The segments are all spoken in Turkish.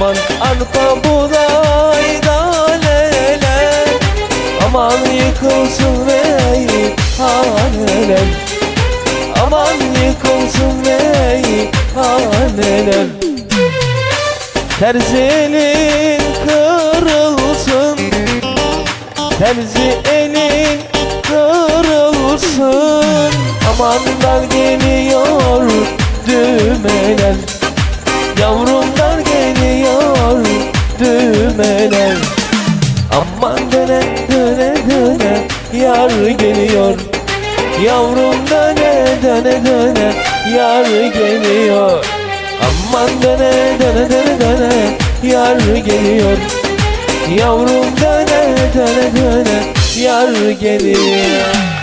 Aman arpa buğday daneler Aman yıkılsın meyhaneler Aman yıkılsın meyhaneler Terzi elin kırılsın Terzi elin kırılsın Amanlar geliyor düğmeler. Yavrumlar geliyor düğmeler. Aman döne döne döne yar geliyor. Yavrum döne döne döne yar geliyor. Aman döne döne döne döne yar geliyor. Yavrum döne döne döne yar geliyor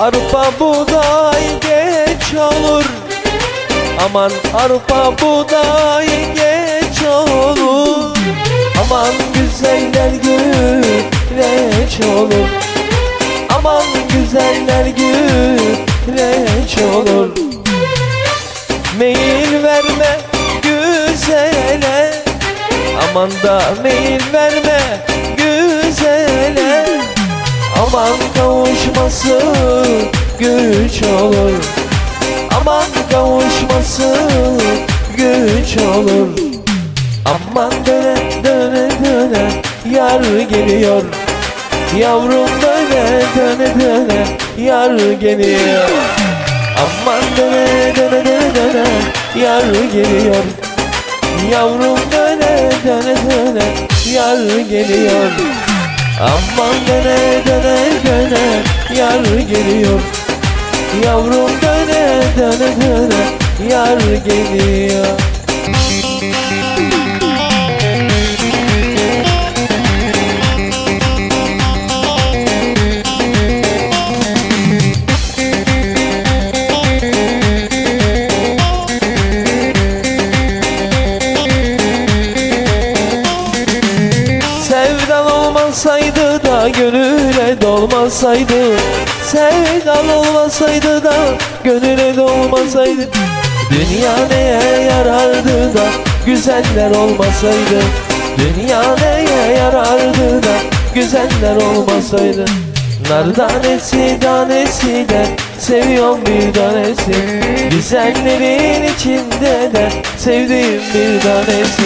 Arpa buğday geç olur. Aman arpa buğday geç olur. Aman güzeller güreç olur. Aman güzeller güreç olur. Meyil verme güzele. Aman da meyil verme Aman kavuşması güç olur. Aman kavuşması güç olur. Aman döne döne döne yar geliyor. Yavrum döne döne döne yar geliyor. Aman döne döne döne döne yar geliyor. Yavrum döne döne döne yar geliyor Aman döne döne döne yar geliyor. Yavrum döne döne döne yar geliyor gönüle dolmasaydı Sevdan olmasaydı da gönüle dolmasaydı Dünya neye yarardı da güzeller olmasaydı. Dünya neye yarardı da güzeller olmasaydı. Nar tanesi tanesi de seviyorum bir tanesi. Güzellerin içinde de sevdiğim bir tanesi.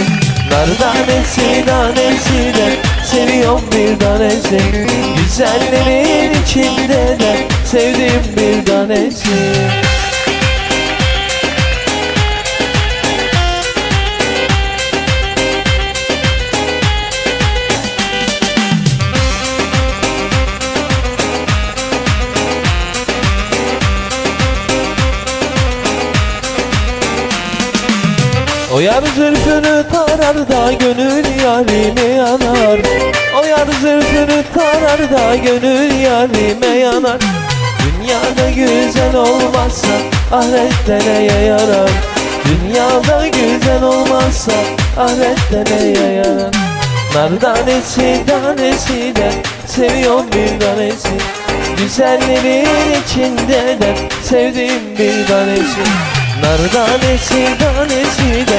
Nar tanesi tanesi de seviyorum bir tanesi. Güzellerin içinde de sevdiğim bir tanesi O yar zülfünü tarar da gönül yarime yanar. O yar zülfünü tarar da gönül yarime yanar. Dünyada güzel olmazsa ahirette neye yarar? Dünyada güzel olmazsa ahirette neye yarar? Nar tanesi tanesi de seviyorum bir tanesi. Güzellerin içinde de sevdiğim bir tanesi. Nar tanesi tanesi de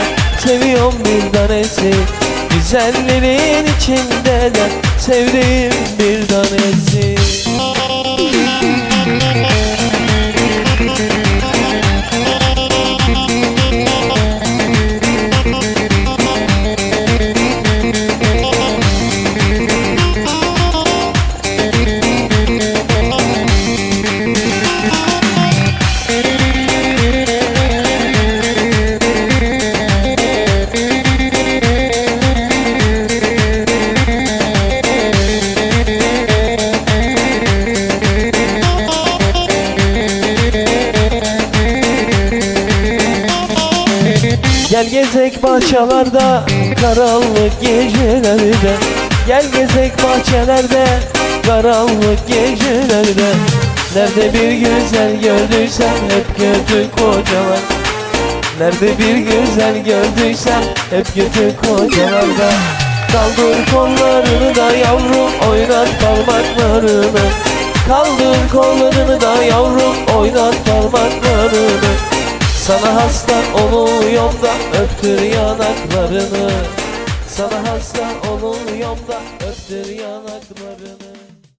Güzellerin içinde de sevdiğim bir tanesi Gel gezek bahçelerde karanlık gecelerde. Gel gezek bahçelerde karanlık gecelerde. Nerede bir güzel gördüysem hep kötü kocalar Nerede bir güzel gördüysem hep kötü kocalarda Kaldır kollarını da yavrum oynat parmaklarını. Kaldır kollarını da yavrum oynat parmaklarını Sana hasta oluyorum da öptür yanaklarını. Sana hasta oluyorum da öptür yanaklarını